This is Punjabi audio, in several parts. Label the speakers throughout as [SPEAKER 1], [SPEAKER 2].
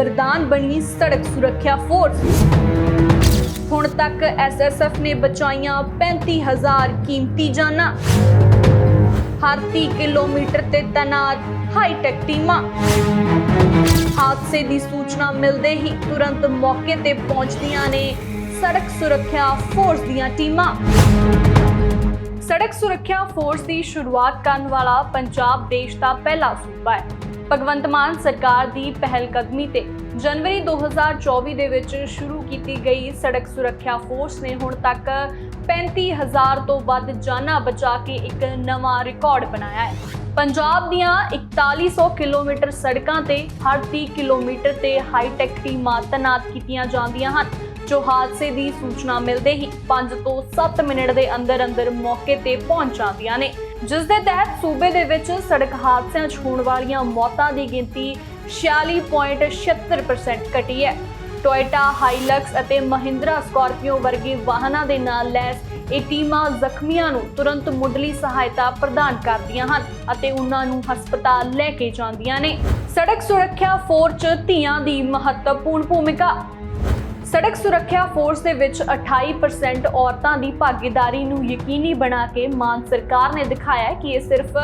[SPEAKER 1] ਵਰਦਾਨ ਬਣੀ ਸੜਕ ਸੁਰੱਖਿਆ ਫੋਰਸ। ਹੁਣ ਤੱਕ ਐਸਐਸਐਫ ਨੇ ਬਚਾਈਆਂ 35000 ਕੀਮਤੀ ਜਾਨਾਂ। ਹਰ 30 ਕਿਲੋਮੀਟਰ ਤੇ ਤੈਨਾਤ ਹਾਈਟੈਕ ਟੀਮਾਂ। ਹਾਦਸੇ ਦੀ ਸੂਚਨਾ ਮਿਲਦੇ ਹੀ ਤੁਰੰਤ ਮੌਕੇ ਤੇ ਪਹੁੰਚਦੀਆਂ ਨੇ ਸੜਕ ਸੁਰੱਖਿਆ ਫੋਰਸ ਦੀਆਂ ਟੀਮਾਂ। ਸੜਕ ਸੁਰੱਖਿਆ ਫੋਰਸ ਦੀ ਸ਼ੁਰੂਆਤ ਕਰਨ ਵਾਲਾ ਪੰਜਾਬ ਦੇਸ਼ ਦਾ ਪਹਿਲਾ ਸੂਬਾ ਹੈ। ਭਗਵੰਤ ਮਾਨ ਸਰਕਾਰ ਦੀ ਪਹਿਲ ਕਦਮੀ ਤੇ ਜਨਵਰੀ 2024 ਦੇ ਵਿੱਚ ਸ਼ੁਰੂ ਕੀਤੀ ਗਈ ਸੜਕ ਸੁਰੱਖਿਆ ਫੋਰਸ ਨੇ ਹੁਣ ਤੱਕ 35000 ਤੋਂ ਵੱਧ ਜਾਨਾਂ ਬਚਾ ਕੇ ਇੱਕ ਨਵਾਂ ਰਿਕਾਰਡ ਬਣਾਇਆ ਹੈ। ਪੰਜਾਬ ਦੀਆਂ 4100 ਕਿਲੋਮੀਟਰ ਸੜਕਾਂ ਤੇ ਹਰ 30 ਕਿਲੋਮੀਟਰ ਤੇ ਹਾਈਟੈਕ ਟੀਮਾਂ ਤੈਨਾਤ ਕੀਤੀਆਂ ਜਾਂਦੀਆਂ ਹਨ, ਜੋ ਹਾਦਸੇ ਦੀ ਸੂਚਨਾ ਮਿਲਦੇ ਹੀ 5 ਤੋਂ 7 ਮਿੰਟ ਦੇ ਅੰਦਰ ਅੰਦਰ ਮੌਕੇ ਤੇ ਪਹੁੰਚ ਜਾਂਦੀਆਂ ਨੇ। ਜਿਸ ਦੇ ਤਹਿਤ ਸੂਬੇ ਦੇ ਵਿੱਚ ਸੜਕ ਹਾਦਸਿਆਂ 'ਚ ਹੋਣ ਵਾਲੀਆਂ ਮੌਤਾਂ ਦੀ ਗਿਣਤੀ 46.76% ਘਟੀ ਹੈ। ਟੋਇਟਾ, ਹਾਈਲਕਸ ਅਤੇ ਮਹਿੰਦਰਾ ਸਕਾਰਪੀਓ ਵਰਗੇ ਵਾਹਨਾਂ ਦੇ ਨਾਲ ਲੈਸ ਇਹ ਟੀਮਾਂ ਜ਼ਖਮੀਆਂ ਨੂੰ ਤੁਰੰਤ ਮੁੱਢਲੀ ਸਹਾਇਤਾ ਪ੍ਰਦਾਨ ਕਰਦੀਆਂ ਹਨ ਅਤੇ ਉਹਨਾਂ ਨੂੰ ਹਸਪਤਾਲ ਲੈ ਕੇ ਜਾਂਦੀਆਂ ਨੇ। ਸੜਕ ਸੁਰੱਖਿਆ ਫੋਰਸ 'ਚ ਧੀਆਂ ਦੀ ਮਹੱਤਵਪੂਰਨ ਭੂਮਿਕਾ ਸੜਕ ਸੁਰੱਖਿਆ ਫੋਰਸ ਦੇ ਵਿੱਚ 28% ਔਰਤਾਂ ਦੀ ਭਾਗੀਦਾਰੀ ਨੂੰ ਯਕੀਨੀ ਬਣਾ ਕੇ ਮਾਨ ਸਰਕਾਰ ਨੇ ਦਿਖਾਇਆ ਕਿ ਇਹ ਸਿਰਫ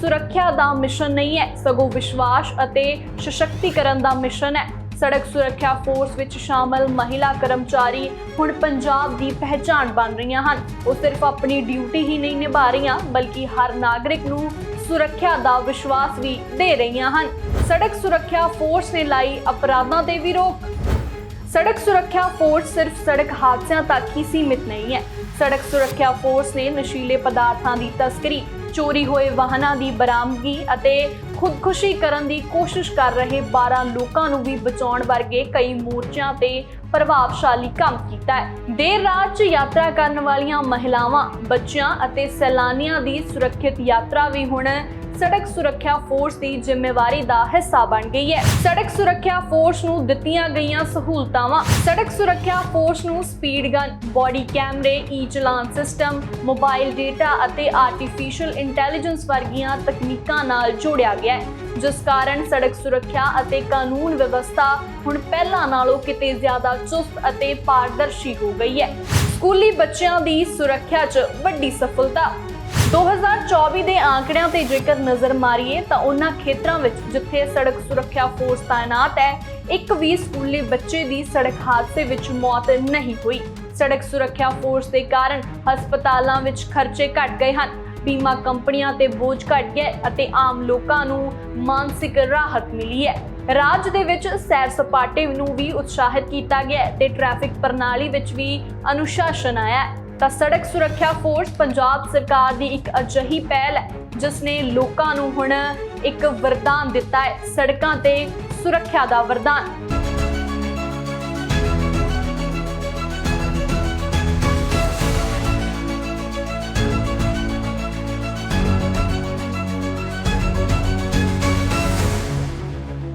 [SPEAKER 1] ਸੁਰੱਖਿਆ ਦਾ ਮਿਸ਼ਨ ਨਹੀਂ ਹੈ, ਸਗੋਂ ਵਿਸ਼ਵਾਸ ਅਤੇ ਸਸ਼ਕਤੀਕਰਨ ਦਾ ਮਿਸ਼ਨ ਹੈ। ਸੜਕ ਸੁਰੱਖਿਆ ਫੋਰਸ ਵਿੱਚ ਸ਼ਾਮਲ ਮਹਿਲਾ ਕਰਮਚਾਰੀ ਹੁਣ ਪੰਜਾਬ ਦੀ ਪਹਿਚਾਣ ਬਣ ਰਹੀਆਂ ਹਨ। ਉਹ ਸਿਰਫ ਆਪਣੀ ਡਿਊਟੀ ਹੀ ਨਹੀਂ ਨਿਭਾ ਰਹੀਆਂ, ਬਲਕਿ ਹਰ ਨਾਗਰਿਕ ਨੂੰ ਸੁਰੱਖਿਆ ਦਾ ਵਿਸ਼ਵਾਸ ਵੀ ਦੇ ਰਹੀਆਂ ਹਨ। ਸੜਕ ਸੁਰੱਖਿਆ ਫੋਰਸ ਨੇ ਲਾਈ ਅਪਰਾਧਾਂ ਤੇ ਵੀ ਰੋਕ। ਸੜਕ ਸੁਰੱਖਿਆ ਫੋਰਸ ਸਿਰਫ ਸੜਕ ਹਾਦਸਿਆਂ ਤੱਕ ਹੀ ਸੀਮਿਤ ਨਹੀਂ ਹੈ। ਸੜਕ ਸੁਰੱਖਿਆ ਫੋਰਸ ਨੇ ਨਸ਼ੀਲੇ ਪਦਾਰਥਾਂ ਦੀ ਤਸਕਰੀ, ਚੋਰੀ ਹੋਏ ਵਾਹਨਾਂ ਦੀ ਬਰਾਮਦਗੀ ਅਤੇ ਖੁਦਕੁਸ਼ੀ ਕਰਨ ਦੀ ਕੋਸ਼ਿਸ਼ ਕਰ ਰਹੇ 12 ਲੋਕਾਂ ਨੂੰ ਵੀ ਬਚਾਉਣ ਵਰਗੇ ਕਈ ਮੋਰਚਿਆਂ ਤੇ ਪ੍ਰਭਾਵਸ਼ਾਲੀ ਕੰਮ ਕੀਤਾ ਹੈ। ਦੇਰ ਰਾਤ 'ਚ ਯਾਤਰਾ ਕਰਨ ਵਾਲੀਆਂ ਮਹਿਲਾਵਾਂ, ਬੱਚਿਆਂ ਅਤੇ ਸੈਲਾਨੀਆਂ ਦੀ ਸੁਰੱਖਿਅਤ ਯਾਤਰਾ ਵੀ ਹੁਣ ਸੜਕ ਸੁਰੱਖਿਆ ਫੋਰਸ ਦੀ ਜ਼ਿੰਮੇਵਾਰੀ ਦਾ ਹਿੱਸਾ ਬਣ ਗਈ ਹੈ। ਸੜਕ ਸੁਰੱਖਿਆ ਫੋਰਸ ਨੂੰ ਦਿੱਤੀਆਂ ਗਈਆਂ ਸਹੂਲਤਾਵਾਂ, ਸੜਕ ਸੁਰੱਖਿਆ ਫੋਰਸ ਨੂੰ ਸਪੀਡ ਗਨ ਬਾਡੀ ਕੈਮਰੇ E challan system mobile data ਅਤੇ ਆਰਟੀਫੀਸ਼ੀਅਲ ਇੰਟੈਲੀਜੈਂਸ ਵਰਗੀਆਂ ਤਕਨੀਕਾਂ ਨਾਲ ਜੋੜਿਆ ਗਿਆ ਹੈ, ਜਿਸ ਕਾਰਨ ਸੜਕ ਸੁਰੱਖਿਆ ਅਤੇ ਕਾਨੂੰਨ ਵਿਵਸਥਾ ਹੁਣ ਪਹਿਲਾਂ ਨਾਲੋਂ ਕਿਤੇ ਜ਼ਿਆਦਾ ਚੁਸਤ ਅਤੇ ਪਾਰਦਰਸ਼ੀ ਹੋ ਗਈ ਹੈ। ਸਕੂਲੀ ਬੱਚਿਆਂ ਦੀ ਸੁਰੱਖਿਆ 'ਚ ਵੱਡੀ ਸਫਲਤਾ 2024 ਦੇ ਆંકੜਿਆਂ ਤੇ ਜੇਕਰ ਨਜ਼ਰ ਮਾਰੀਏ ਤਾਂ ਉਹਨਾਂ ਖੇਤਰਾਂ ਵਿੱਚ ਜਿੱਥੇ ਸੜਕ ਸੁਰੱਖਿਆ ਫੋਰਸ ਤਾਇਨਾਤ ਹੈ, ਇੱਕ ਵੀ ਸਕੂਲੀ ਬੱਚੇ ਦੀ ਸੜਕ ਹਾਦਸੇ ਵਿੱਚ ਮੌਤ ਨਹੀਂ ਹੋਈ। ਸੜਕ ਸੁਰੱਖਿਆ ਫੋਰਸ ਦੇ ਕਾਰਨ ਹਸਪਤਾਲਾਂ ਵਿੱਚ ਖਰਚੇ ਘਟ ਗਏ ਹਨ। ਬੀਮਾ ਕੰਪਨੀਆਂ ਤੇ ਬੋਝ ਘਟ ਗਿਆ ਅਤੇ ਆਮ ਲੋਕਾਂ ਨੂੰ ਮਾਨਸਿਕ ਰਾਹਤ ਮਿਲੀ ਹੈ। ਰਾਜ ਦੇ ਵਿੱਚ ਸੈਰ ਸਪਾਟੇ ਨੂੰ ਵੀ ਉਤਸ਼ਾਹਿਤ ਕੀਤਾ ਗਿਆ ਹੈ ਤੇ ਟ੍ਰੈਫਿਕ ਪ੍ਰਣਾਲੀ ਵਿੱਚ ਵੀ ਅਨੁਸ਼ਾਸਨ ਆਇਆ ਹੈ। ਤਾਂ ਸੜਕ ਸੁਰੱਖਿਆ ਫੋਰਸ ਪੰਜਾਬ ਸਰਕਾਰ ਦੀ ਇੱਕ ਅਜਿਹੀ ਪਹਿਲ ਹੈ ਜਿਸ ਨੇ ਲੋਕਾਂ ਨੂੰ ਹੁਣ ਇੱਕ ਵਰਦਾਨ ਦਿੱਤਾ ਹੈ। ਸੜਕਾਂ ਤੇ ਸੁਰੱਖਿਆ ਦਾ ਵਰਦਾਨ।